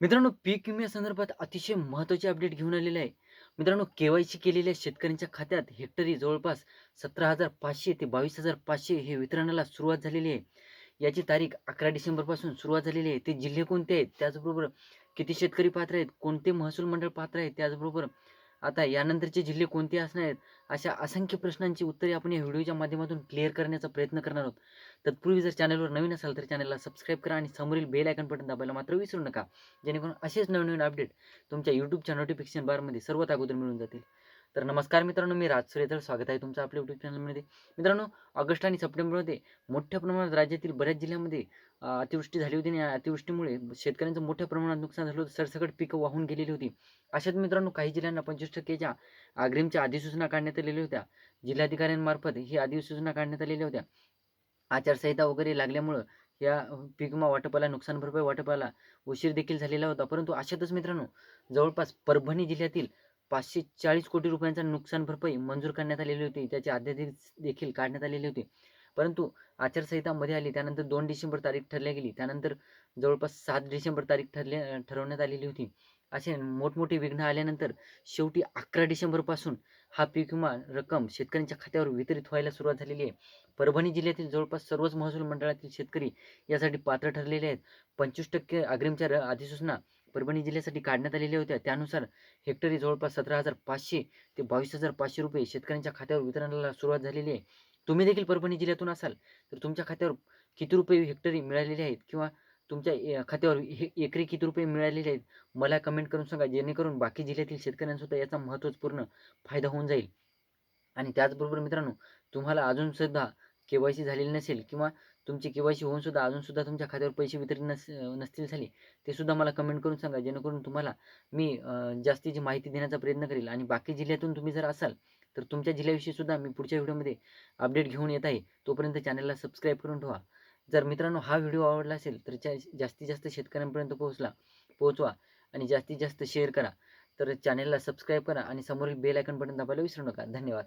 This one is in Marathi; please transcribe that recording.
मित्रांनो, पीक विम्यासंदर्भात अतिशय महत्त्वाची अपडेट घेऊन आलेले आहे. मित्रांनो, केवायसी केलेल्या शेतकऱ्यांच्या खात्यात हेक्टरी जवळपास 17,500 ते 22,500 हे वितरणाला सुरुवात झालेली आहे. याची तारीख 11 डिसेंबरपासून सुरुवात झालेली आहे. ते जिल्हे कोणते आहेत, त्याचबरोबर किती शेतकरी पात्र आहेत, कोणते महसूल मंडळ पात्र आहेत, त्याचबरोबर आता यानंतरचे जिल्हे कोणते असणार आहेत, अशा असंख्य प्रश्नांची उत्तरे आपण या व्हिडिओच्या माध्यमातून क्लिअर करण्याचा प्रयत्न करणार आहोत. तत्पूर्वी जर चॅनलवर नवीन असाल तर चॅनलला सबस्क्राईब करा आणि समोरील बेल आयकन बटन दाबायला मात्र विसरू नका. जेणेकरून असेच नवनवीन अपडेट तुमच्या यूट्यूबच्या नोटिफिकेशन बारमध्ये सर्वात अगोदर मिळून जातील. तर नमस्कार मित्रांनो, मी राज स्वागत आहे तुमचं आपल्या युट्यूब चॅनलमध्ये. मित्रांनो, ऑगस्ट आणि सप्टेंबरमध्ये मोठ्या प्रमाणात राज्यातील बऱ्याच जिल्ह्यामध्ये अतिवृष्टी झाली होती आणि या अतिवृष्टीमुळे शेतकऱ्यांचं मोठ्या प्रमाणात नुकसान झालं होतं. सरसकट पिकं वाहून गेलेली होती. अशात मित्रांनो, काही जिल्ह्यांना पंचवीस टक्केच्या अग्रिमच्या अधिसूचना काढण्यात आलेल्या होत्या. जिल्हाधिकाऱ्यांमार्फत ही अधिसूचना काढण्यात आलेल्या होत्या. आचारसंहिता वगैरे लागल्यामुळं या पिकमा वाटपाला, नुकसान भरपाई वाटपाला उशीर देखील झालेला होता. परंतु अशातच मित्रांनो, जवळपास परभणी जिल्ह्यातील 540 कोटी रुपयांचा नुकसान भरपाई मंजूर करण्यात आलेली होती. त्याचे अध्यादेश देखील काढण्यात आलेले होते. परंतु आचारसंहिता मध्ये आली. त्यानंतर दोन डिसेंबर तारीख ठरल्या गेली. त्यानंतर जवळपास सात डिसेंबर तारीख ठरल्या ठरवण्यात आलेली होती. असे मोठमोठे विघ्न आल्यानंतर शेवटी 11 डिसेंबरपासून हा पीक विमा रक्कम शेतकऱ्यांच्या खात्यावर वितरित व्हायला सुरुवात झालेली आहे. परभणी जिल्ह्यातील जवळपास सर्वच महसूल मंडळातील शेतकरी यासाठी पात्र ठरलेले आहेत. 25% अग्रिमच्या र अधिसूचना परभणी जिल्ह्यासाठी काढण्यात आलेल्या होत्या. त्यानुसार हेक्टरी जवळपास 17,500 ते 22,500 रुपये शेतकऱ्यांच्या खात्यावर वितरणाला सुरुवात झालेली आहे. तुम्ही देखील परभणी जिल्ह्यातून असाल तर तुमच्या खात्यावर किती रुपये हेक्टरी मिळालेले आहेत किंवा तुमच्या ए खात्यावर हे एकरी किती रुपये मिळालेले आहेत, मला कमेंट करून सांगा. जेणेकरून बाकी जिल्ह्यातील शेतकऱ्यांसुद्धा याचा महत्त्वपूर्ण फायदा होऊन जाईल. आणि त्याचबरोबर मित्रांनो, तुम्हाला अजूनसुद्धा के-वाय-सी झालेली नसेल किंवा तुमची के-वाय-सी होऊनसुद्धा अजूनसुद्धा तुमच्या खात्यावर पैसे वितरित नस नसतील झाले, ते सुद्धा मला कमेंट करून सांगा. जेणेकरून तुम्हाला मी जास्तीची माहिती देण्याचा प्रयत्न करेल आणि बाकी जिल्ह्यातून तुम्ही जर असाल, तर तुमच्या जिल्ह्याविषयी सुद्धा मी पुढच्या व्हिडिओमध्ये अपडेट घेऊन येत आहे. तोपर्यंत चॅनलला सबस्क्राईब करून ठेवा. जर मित्रांनो हा व्हिडिओ आवडला असेल तर जास्तीत जास्त शेतकऱ्यांपर्यंत पोहोचला पोहोचवा आणि जास्तीत जास्त शेअर करा. तर चॅनलला सबस्क्राईब करा आणि समोरील बेल आयकॉन बटन दाबायला विसरू नका. धन्यवाद.